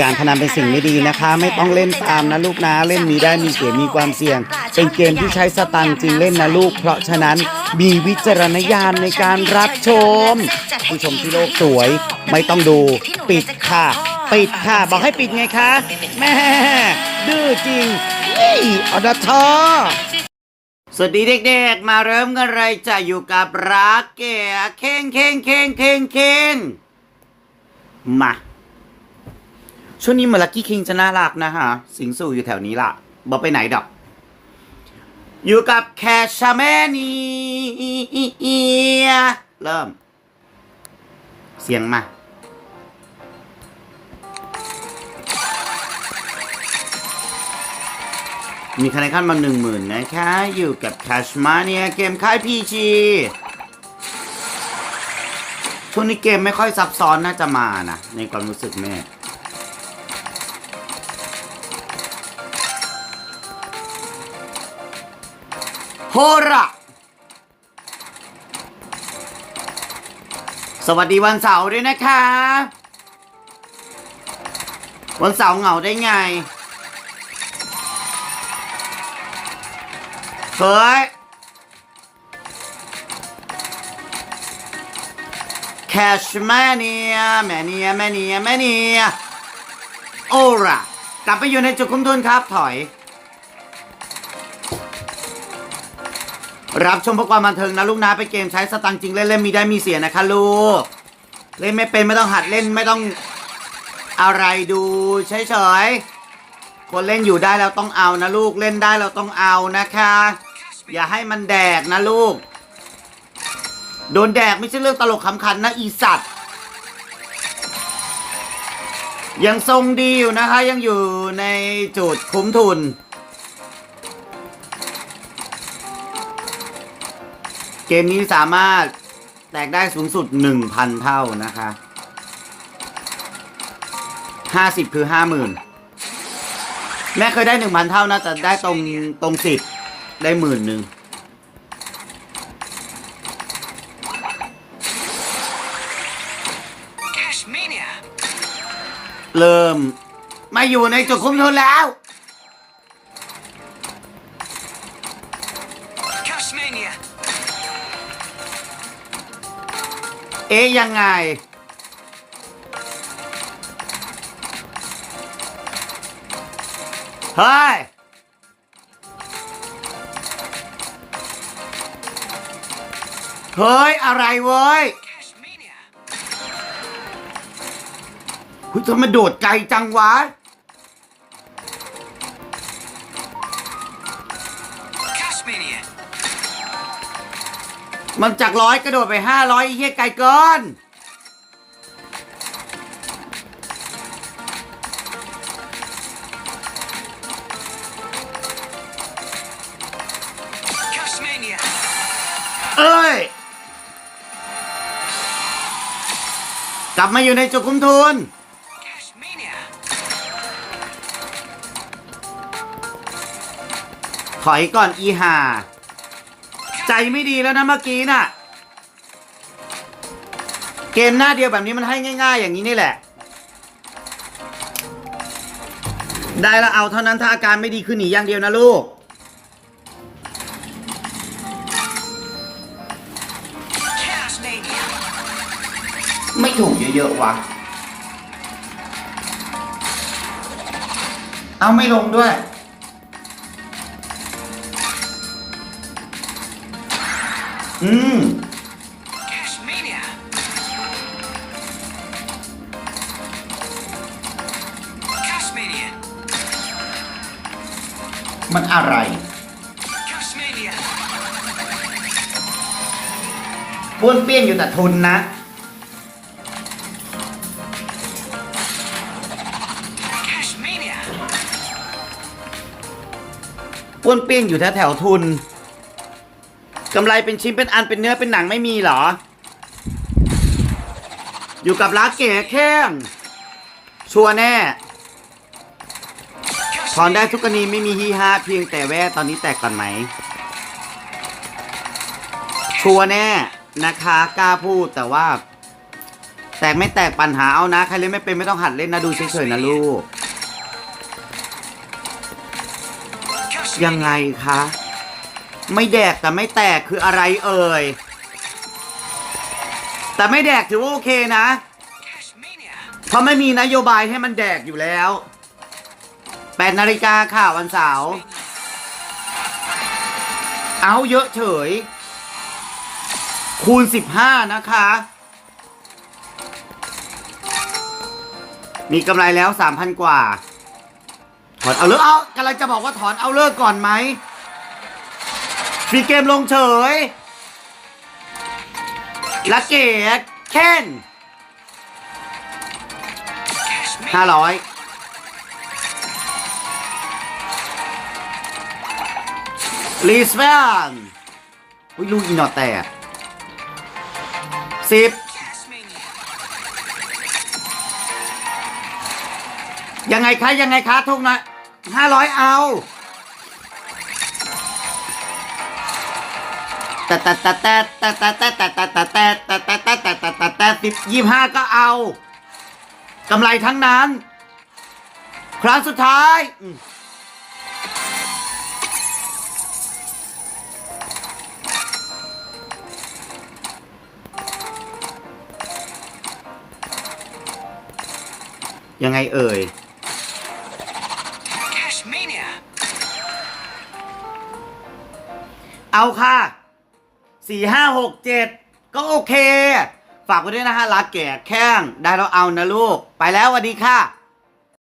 การพนันเป็นสิ่งไม่ดีนะคะ ไม่ต้องเล่นตามนะลูกนะเล่นมีได้มีเสียมีความเสี่ยง เป็นเกมที่ใช้สตังค์จริงเล่นนะลูก เพราะฉะนั้นมีวิจารณญาณในการรับชม ผู้ชมที่โลกสวย ไม่ต้องดูปิดค่ะ ปิดค่ะ บอกให้ปิดไงคะแม่ดื้อจริงนี่อดทอสวัสดีเด็กๆ มาเริ่มกันเลยจะอยู่กับรักเก๋เข่งเข่งเข่งเข่งเข่งมา ช่วงนี้มาลักกี้คิงจะน่ารักนะฮะสิงสู่อยู่แถวนี้ล่ะบอไปไหนดอก อยู่กับแคชแมนีเริ่ม เสียงมามีคะแนนขั้นมาหนึ่งหมื่นนะคะ อยู่กับแคชมาเนียเกมค่ายพีจีช่วงนี้เกมไม่ค่อยซับซ้อนน่าจะมานะ ในความรู้สึกแม่ ระสวัสดีวันเสาร์ด้วยนะคะ วันเสาร์เหงาได้ไง เฮ้ย แคชแมเนียแมเนียแมเนียแมเนียโอระกลับไปอยู่ในจุดคุ้มทุนครับถอย รับชมพวกความบันเทิงนะลูกนะไปเกมใช้สตังค์จริงเล่นเล่นมีได้มีเสียนะคะลูก เล่นไม่เป็นไม่ต้องหัดเล่นไม่ต้องอะไรดูเฉยๆคนเล่นอยู่ได้แล้วต้องเอานะลูกเล่นได้เราต้องเอานะคะ อย่าให้มันแดกนะลูก โดนแดกไม่ใช่เรื่องตลกขำขันนะอีสัตว์ยังทรงดีอยู่นะคะยังอยู่ในจุดคุ้มทุน เกมนี้สามารถแตกได้สูงสุด 1,000 เท่านะคะ 50 คือ 50,000 แม่เคยได้ 1,000 เท่านะแต่ได้ตรงตรงสิบได้หมื่นหนึ่งเริ่มมาอยู่ในจุดคุ้มทุนแล้ว เอ๊ยยังไง เฮ้ย เฮ้ย อะไรเว้ย Cashmania! คุณทำไมโดดไกลจังวะ มันจากร้อยกระโดดไปห้าร้อยเฮียไกลเกินเอ้ย กลับมาอยู่ในจุดคุ้มทุนถอยก่อนอีห่า ใจไม่ดีแล้วนะเมื่อกี้น่ะ เกมหน้าเดียวแบบนี้มันให้ง่าย ๆ อย่างนี้นี่แหละ ได้แล้วเอาเท่านั้นถ้าอาการไม่ดีขึ้นหนีอย่างเดียวนะลูก Cashmania! ไม่ถูกเยอะๆวะ เอาไม่ลงด้วย อืม Cashmania! Cashmania! มันอะไร Cashmania! ป้วนเปี้ยนอยู่แต่ทุนนะ Cashmania! ป้วนเปี้ยนอยู่แถวแถวๆทุน กำไรเป็นชิ้นเป็นอันเป็นเนื้อเป็นหนังไม่มีเหรอ อยู่กับร้านเก๋แข้ง ชัวร์แน่ถอนได้ทุกกรณีไม่มีฮีฮาเพียงแต่แว่ตอนนี้แตกก่อนไหม ชัวร์แน่นะคะกล้าพูดแต่ว่า แตกไม่แตกปัญหาเอานะ ใครเล่นไม่เป็นไม่ต้องหัดเล่นนะดูเฉยๆนะลูก ยังไงคะ ไม่แดกแต่ไม่แตกคืออะไรเอ่ย แต่ไม่แดกถือว่าโอเคนะ เพราะไม่มีนโยบายให้มันแดกอยู่แล้วแปดนาฬิกาค่ะวันเสาร์เอาเยอะเฉย คูณสิบห้านะคะ มีกำไรแล้วสามพันกว่า ถอนเอาเลิกเอากำลังจะบอกว่าถอนเอาเลิกก่อนไหม ฟรีเกมลงเฉยละเกดแค้นห้าร้อยลีสแวนอุ้ยลูกอีนอตแตกสิบยังไงคะ ยังไงคะทุกนะห้าร้อยเอา แต่แต่แต่แต่แต่แต่แต่แต่แต่แต่แต่แต่แต่แต่แต่แต่แต่แต่สิบยี่ห้าก็เอากำไรทั้งนั้น ครั้งสุดท้ายอืมยังไงเอ่ย Cash Mania. เอาค่ะ สี่ห้าหกเจ็ดก็โอเค ฝากไว้ด้วยนะฮะลาแก่แข้งได้แล้วเอานะลูก ไปแล้วสวัสดีค่ะ